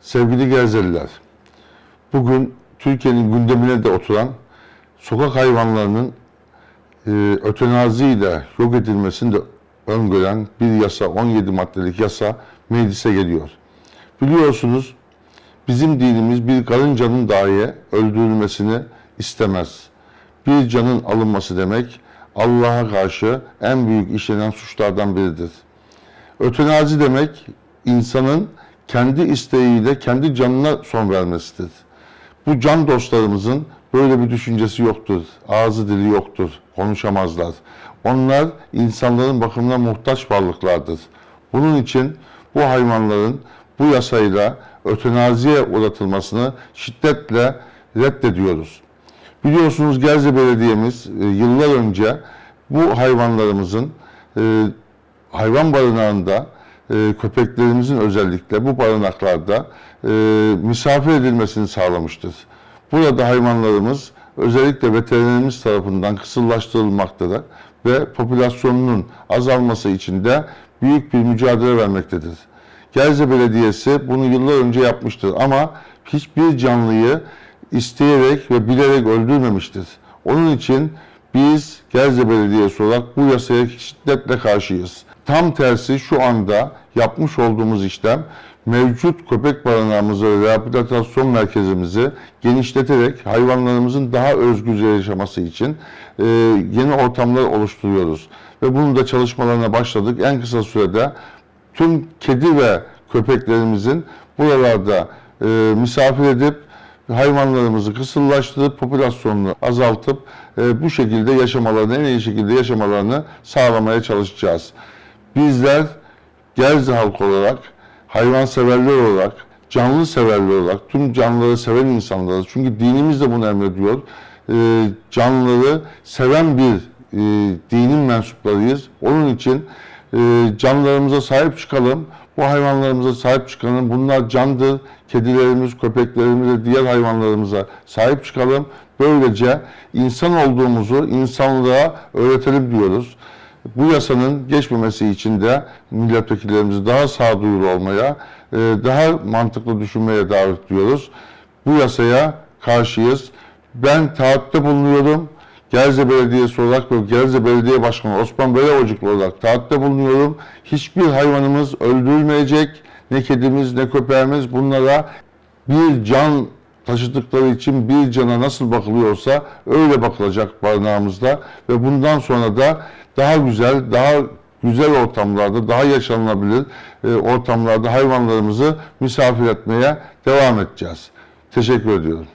Sevgili Gerzeliler, bugün Türkiye'nin gündemine de oturan sokak hayvanlarının e, ötenaziyle yok edilmesini de öngören bir yasa, 17 maddelik yasa meclise geliyor. Biliyorsunuz bizim dinimiz bir karıncanın dahi öldürülmesini istemez. Bir canın alınması demek Allah'a karşı en büyük işlenen suçlardan biridir. Ötenazi demek insanın kendi isteğiyle kendi canına son vermesidir. Bu can dostlarımızın böyle bir düşüncesi yoktur. Ağzı dili yoktur. Konuşamazlar. Onlar insanların bakımına muhtaç varlıklardır. Bunun için bu hayvanların bu yasayla ötenaziye uğratılmasını şiddetle reddediyoruz. Biliyorsunuz Gerze Belediye'miz e, yıllar önce bu hayvanlarımızın e, hayvan barınağında e, köpeklerimizin özellikle bu barınaklarda e, misafir edilmesini sağlamıştır. Burada hayvanlarımız özellikle veterinerimiz tarafından kısırlaştırılmaktadır ve popülasyonunun azalması için de büyük bir mücadele vermektedir. Gerze Belediyesi bunu yıllar önce yapmıştır ama hiçbir canlıyı isteyerek ve bilerek öldürmemiştir. Onun için biz Gerze Belediyesi olarak bu yasaya şiddetle karşıyız. Tam tersi şu anda yapmış olduğumuz işlem mevcut köpek barınağımızı ve rehabilitasyon merkezimizi genişleterek hayvanlarımızın daha özgürce yaşaması için e, yeni ortamlar oluşturuyoruz. Ve bunun da çalışmalarına başladık. En kısa sürede tüm kedi ve köpeklerimizin buralarda e, misafir edip hayvanlarımızı kısırlaştırıp popülasyonunu azaltıp e, bu şekilde yaşamalarını en iyi şekilde yaşamalarını sağlamaya çalışacağız. Bizler Gerze halkı olarak, hayvanseverler olarak, canlı severler olarak, tüm canlıları seven insanlarız. Çünkü dinimiz de bunu emrediyor. E, canlıları seven bir e, dinin mensuplarıyız. Onun için e, canlılarımıza sahip çıkalım. Bu hayvanlarımıza sahip çıkalım. Bunlar candır. Kedilerimiz, köpeklerimiz ve diğer hayvanlarımıza sahip çıkalım. Böylece insan olduğumuzu insanlığa öğretelim diyoruz. Bu yasanın geçmemesi için de milletvekillerimizi daha sağduyulu olmaya, e, daha mantıklı düşünmeye davet ediyoruz. Bu yasaya karşıyız. Ben taahhütte bulunuyorum. Gerze Belediyesi olarak ve Gerze Belediye Başkanı Osman Beyavacıklı olarak taahhütte bulunuyorum. Hiçbir hayvanımız öldürülmeyecek. Ne kedimiz ne köpeğimiz bunlara bir can taşıdıkları için bir cana nasıl bakılıyorsa öyle bakılacak barınağımızda ve bundan sonra da daha güzel, daha güzel ortamlarda, daha yaşanılabilir e, ortamlarda hayvanlarımızı misafir etmeye devam edeceğiz. Teşekkür ediyorum.